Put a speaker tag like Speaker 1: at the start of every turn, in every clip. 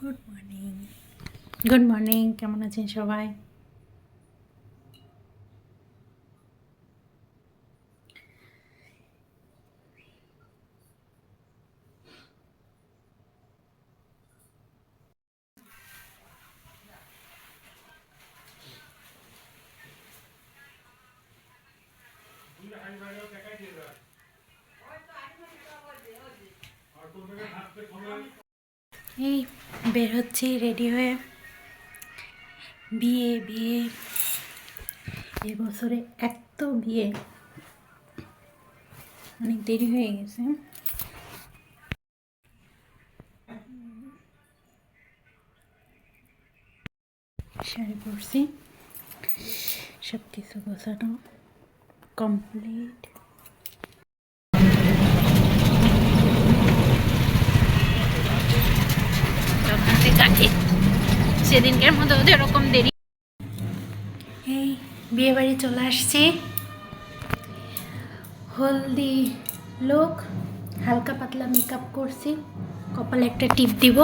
Speaker 1: Good morning good morning কেমন আছেন সবাই? এই বের হচ্ছি রেডি হয়ে বিয়ে বিয়ে। এবছরে এত বিয়ে। অনেক দেরি হয়ে গেছে। শাড়ি পরছি। সব কিছু গোছানো কমপ্লিট
Speaker 2: কাটে সেদিনকার মতো ওদের ওরকম দেরি।
Speaker 1: এই বিয়ে বাড়ি চলে হলদি লোক, হালকা পাতলা মেকআপ করছি। কপালে একটা টিপ দিব।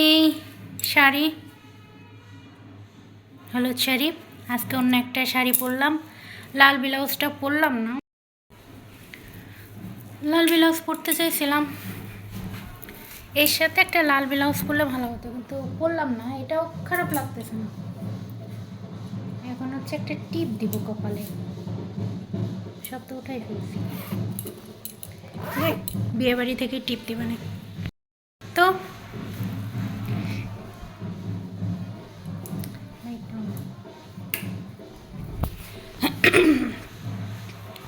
Speaker 1: এই, শাড়ি। হলুদ শাড়ি। আজকে অন্য একটা শাড়ি পরলাম। লাল ব্লাউজটা পরলাম না। লাল ব্লাউজ পরতে চাইছিলাম। এর সাথে একটা লাল ব্লাউজ করলে ভালো হতো, কিন্তু পরলাম না, এটাও খারাপ লাগতেছে না। এখন হচ্ছে একটা টিপ দিব কপালে। সব তো উঠাই ফেলছি। বিয়ে বাড়ি থেকে টিপ দিবে না তো,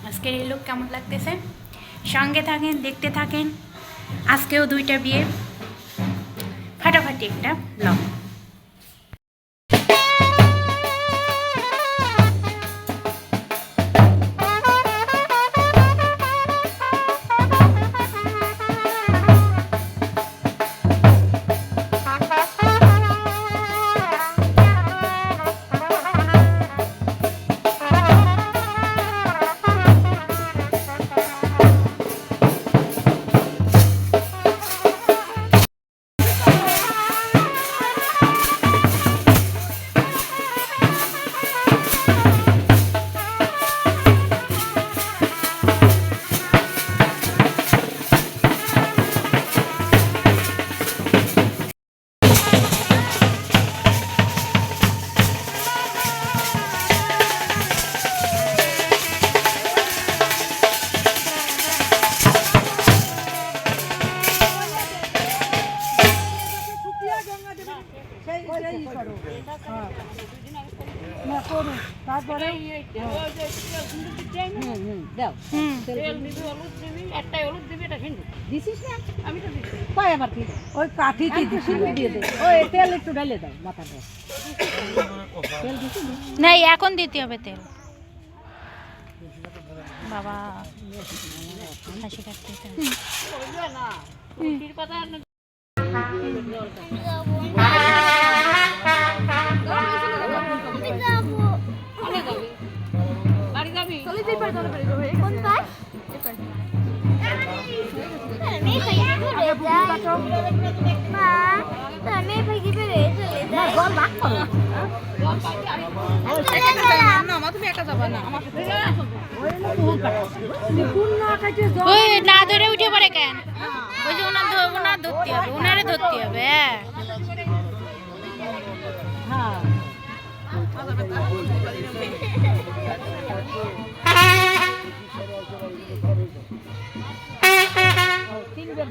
Speaker 1: আজকের এই লোক কেমন লাগতেছে? সঙ্গে থাকেন, দেখতে থাকেন। আজকেও দুইটা বিয়ে। ফাটাফাটি একটা ব্লগ।
Speaker 3: করো। হ্যাঁ। না করো। তারপরে? হুম হুম দাও। দিছিস না? আমি তো দিছি। কয় আবার কি? ওই কাঠি দিছি দিয়ে দে। ওই তেল একটু ঢালে দাও মাথাটা তেল দিছি না?
Speaker 1: না এখন দিতে হবে তেল। বাবা হাসি কাটতেছে ওই না ধরে উঠে পড়ে কেন? ওই যে ওনার ওনার ধরতে হবে ওনারে ধরতে হবে হ্যাঁ।
Speaker 3: হ্যাঁ তিনবার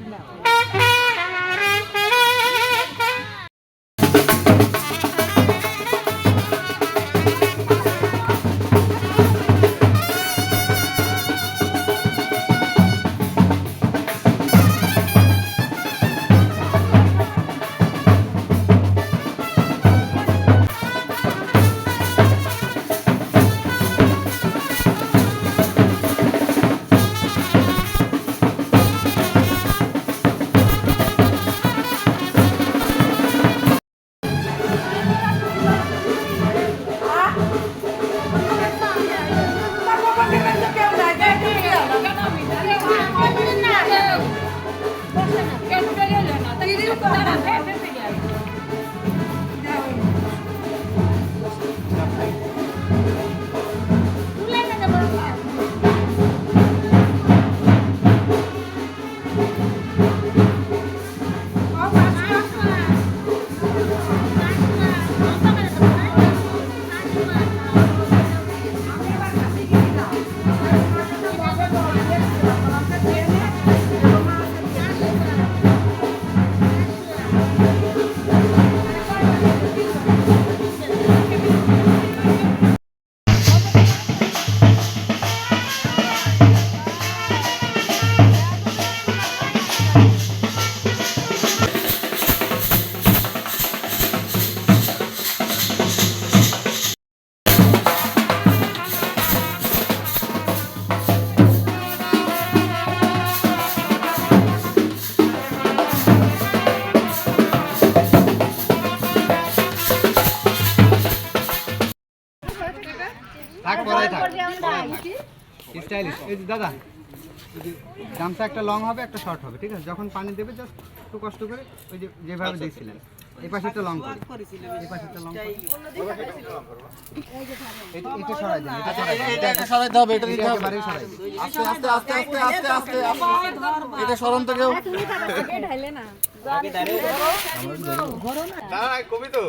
Speaker 4: স্টাইলিশ এই যে দাদা গামছা একটা লং হবে একটা শর্ট হবে ঠিক আছে? যখন পানি দেবে জাস্ট একটু কষ্ট করে ওই যে যেভাবে দেখছিলেন এই পাশে একটা লং করে এই পাশে একটা লং করে এটা এটা সরাই দিন এটা সরাই দিন।
Speaker 5: এটা সরাইতে হবে এটা দিতে হবে।
Speaker 4: একেবারেই সরাই দিন।
Speaker 5: আস্তে আস্তে আস্তে আস্তে আস্তে আস্তে আস্তে। এটা সরন থেকে কবি তো।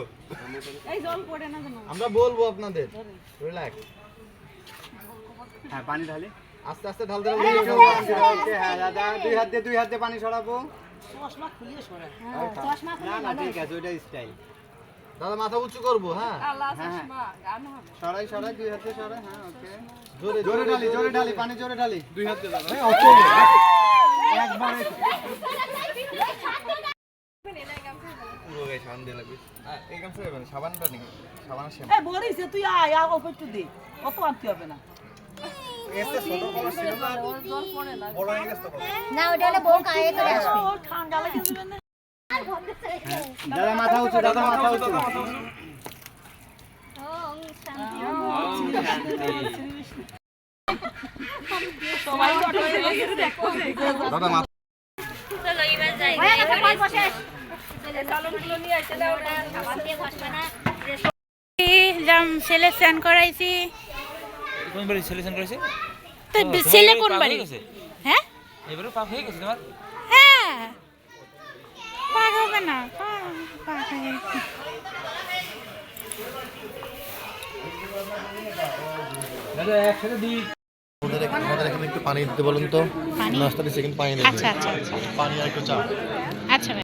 Speaker 5: আমরা বলব আপনাদের রিল্যাক্স
Speaker 4: হ্যাঁ পানি ঢালি।
Speaker 5: আস্তে আস্তে ঢালতে
Speaker 4: ওকে, হ্যাঁ দাদা দুই হাত দিয়ে দুই হাত দিয়ে পানি সরাবো না না ঠিক আছে ওইটা স্টাইল
Speaker 5: দাদা মাথা উঁচু করব হ্যাঁ?
Speaker 4: হ্যাঁ হ্যাঁ। সরাই সরাই দুই হাতে সরাই হ্যাঁ ওকে।
Speaker 5: জোরে
Speaker 4: জোরে ঢালি জোরে ঢালি পানি জোরে ঢালি।
Speaker 5: দুই হাত দাদা।
Speaker 4: একবার।
Speaker 5: সাবান সাবানটা নেই
Speaker 3: তুই আয় আয় অল্প একটু দে। অত আনতে হবে না।
Speaker 5: না। হয়ে
Speaker 1: ওটা হলে বউ গায়ে করে আসবে।
Speaker 3: ঠান্ডা লাগে
Speaker 4: দাদা মাথা উঁচু দাদা মাথা উঁচু।
Speaker 5: দাদা মাথা
Speaker 2: চলো এবার যাই।
Speaker 1: ছেলে স্নান করাইছি।
Speaker 6: কোন বাড়ি সিলেকশন করেছে?
Speaker 1: তো ছেলে কোন বাড়ি হ্যাঁ
Speaker 6: এবারে পাক হয়ে গেছে তোমার?
Speaker 1: হ্যাঁ। পাক হবে না পাক- হয়ে
Speaker 5: এখানে আমাদের এখানে একটু পানি দিতে বলুন তো। নাস্তা দিচ্ছে কিন্তু পানি নেই।
Speaker 1: আচ্ছা আচ্ছা আচ্ছা।
Speaker 5: পানি আর একটু চা।
Speaker 1: আচ্ছা ভাই